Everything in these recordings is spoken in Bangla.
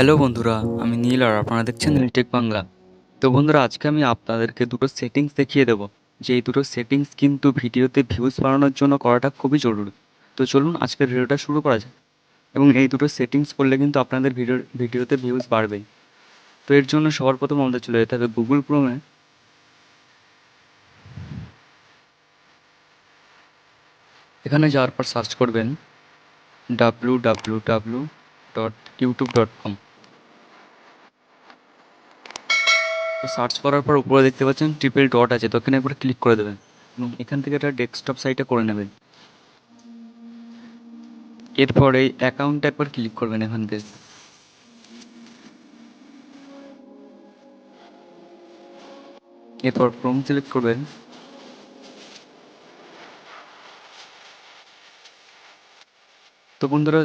হ্যালো বন্ধুরা, আমি নীল আর আপনারা দেখছেন নীলটেক বাংলা তো বন্ধুরা, আজকে আমি আপনাদেরকে দুটো সেটিংস দেখিয়ে দেবো। যে এই দুটো সেটিংস কিন্তু ভিডিওতে ভিউজ বাড়ানোর জন্য করাটা খুবই জরুরি। তো চলুন আজকের ভিডিওটা শুরু করা যাক। এবং এই দুটো সেটিংস করলে কিন্তু আপনাদের ভিডিও, ভিডিওতে ভিউজ বাড়বেই। তো এর জন্য সবার প্রথম আমাদের চলে যেতে হবে গুগল ক্রোমে এখানে যাওয়ার পর সার্চ করবেন W W W dot YouTube dot com তো সার্চ করার পর উপরে দেখতে পাচ্ছেন ট্রিপল ডট আছে তো এখানে একবার ক্লিক করে দেবেন। এবং এখান থেকে একটা ডেস্কটপ সাইটে করে নেবেন। এরপর এই অ্যাকাউন্টে একবার ক্লিক করবেন এখান থেকে। এরপর ক্রোম সিলেক্ট করবেন। তো বন্ধুরা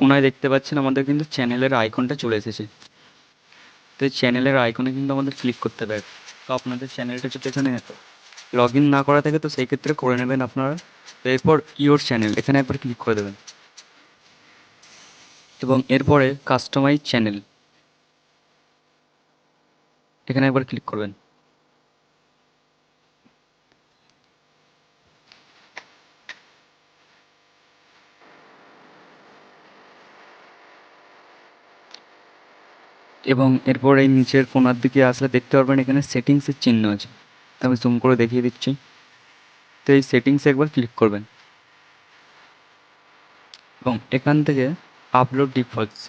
কোনায় দেখতে পাচ্ছেন আমাদের কিন্তু চ্যানেলের আইকনটা চলে এসেছে। তো চ্যানেলের আইকনে কিন্তু আমাদের ক্লিক করতে হবে তো আপনাদের চ্যানেলটা যদি এখানে লগ ইন না করা থাকে, তো সেই ক্ষেত্রে করে নেবেন আপনারা। তো এরপর ইওর চ্যানেল এখানে একবার ক্লিক করে দেবেন। এবং এরপরে কাস্টমাইজ চ্যানেল এখানে একবার ক্লিক করবেন। এবং এরপর এই নিচের কোনার দিকে আসলে দেখতে পারবেন এখানে সেটিংসের চিহ্ন আছে। তো আমি জুম করে দেখিয়ে দিচ্ছি। তো এই সেটিংসে একবার ক্লিক করবেন। এবং এখান থেকে আপলোড ডিফল্টস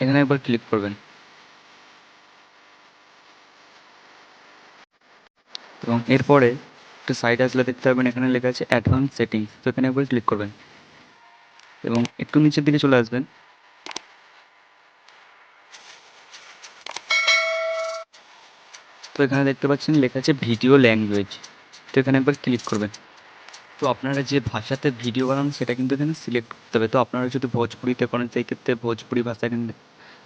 এখানে একবার ক্লিক করবেন। এবং এরপরে একটু সাইড আসলে দেখতে পাবেন এখানে লেখা আছে অ্যাডভান্স সেটিংস তো এখানে একবার ক্লিক করবেন। এবং একটু নিচের দিকে চলে আসবেন। তো এখানে দেখতে পাচ্ছেন লেখা আছে ভিডিও ল্যাঙ্গুয়েজ। তো এখানে একবার ক্লিক করবেন। তো আপনারা যে ভাষাতে ভিডিও বানান, সেটা কিন্তু এখানে সিলেক্ট করতে হবে। তো আপনারা যদি ভোজপুরিতে করেন, সেই ক্ষেত্রে ভোজপুরি ভাষা এখানে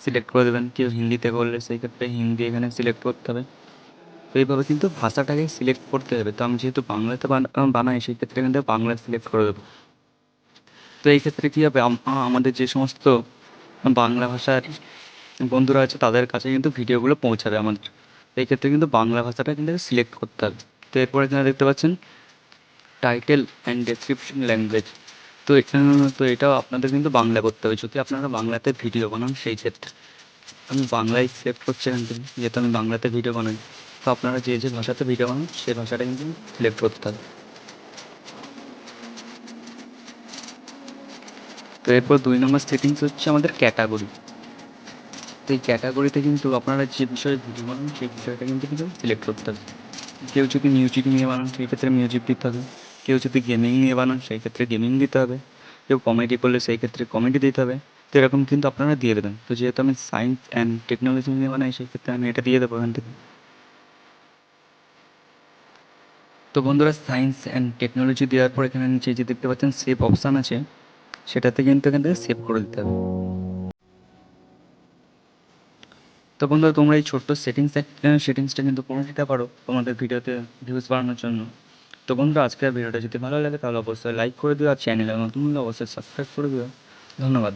সিলেক্ট করে দেবেন। কেউ হিন্দিতে করলে, সেই ক্ষেত্রে হিন্দি এখানে সিলেক্ট করতে হবে। তো এইভাবে কিন্তু ভাষাটাকে সিলেক্ট করতে হবে। তো আমি যেহেতু বাংলাতে বানাই, সেই ক্ষেত্রে কিন্তু বাংলা সিলেক্ট করে দেবো। তো এই ক্ষেত্রে কী হবে? আমাদের যে সমস্ত বাংলা ভাষার বন্ধুরা আছে, তাদের কাছে কিন্তু ভিডিওগুলো পৌঁছাবে আমাদের। এই ক্ষেত্রে কিন্তু বাংলা ভাষাটা কিন্তু সিলেক্ট করতে হবে। তো এরপর এখানে দেখতে পাচ্ছেন টাইটেল অ্যান্ড ডেসক্রিপশন ল্যাঙ্গুয়েজ তো এখানে, তো এটাও আপনাদের কিন্তু বাংলা করতে হবে। যদি আপনারা বাংলাতে ভিডিও বানান সেই ক্ষেত্রে। আমি বাংলায় সিলেক্ট করছি এখান থেকে, যেহেতু আমি বাংলাতে ভিডিও বানাই। তো আপনারা যে যে ভাষাতে ভিডিও বানান, সেই ভাষাটা কিন্তু সিলেক্ট করতে হবে। তো এরপর দুই নম্বর সেটিংস হচ্ছে আমাদের ক্যাটাগরি তো এই ক্যাটাগরিতে কিন্তু আপনারা যে বিষয়ে ভিডিও বানান, সেই বিষয়টা কিন্তু কিন্তু সিলেক্ট করতে হবে। কেউ যদি মিউজিক নিয়ে বানান, সেই ক্ষেত্রে মিউজিক দিতে হবে। কেউ যদি গেমিং নিয়ে বানান, সেই ক্ষেত্রে গেমিং দিতে হবে। কেউ কমেডি করলে সেই ক্ষেত্রে কমেডি দিতে হবে। তো এরকম কিন্তু আপনারা দিয়ে দেবেন। তো যেহেতু আমি সায়েন্স অ্যান্ড টেকনোলজি নিয়ে বানাই, সেই ক্ষেত্রে আমি এটা দিয়ে দেবো এখান থেকে। তো বন্ধুরা সায়েন্স অ্যান্ড টেকনোলজি দেওয়ার পর এখানে নিচে যে দেখতে পাচ্ছেন সেভ অপশান আছে। সেটাতে কিন্তু এখান থেকে সেভ করে দিতে হবে। তো বন্ধুরা তোমরা এই ছোট্ট সেটিংস সেটিংসটা কিন্তু করে নিতে পারো তোমাদের ভিডিওতে ভিউজ বাড়ানোর জন্য। তো বন্ধুরা আজকের ভিডিওটা যদি ভালো লাগে তাহলে অবশ্যই লাইক করে দিও আর চ্যানেলে নতুন হলে অবশ্যই সাবস্ক্রাইব করে দিও। ধন্যবাদ।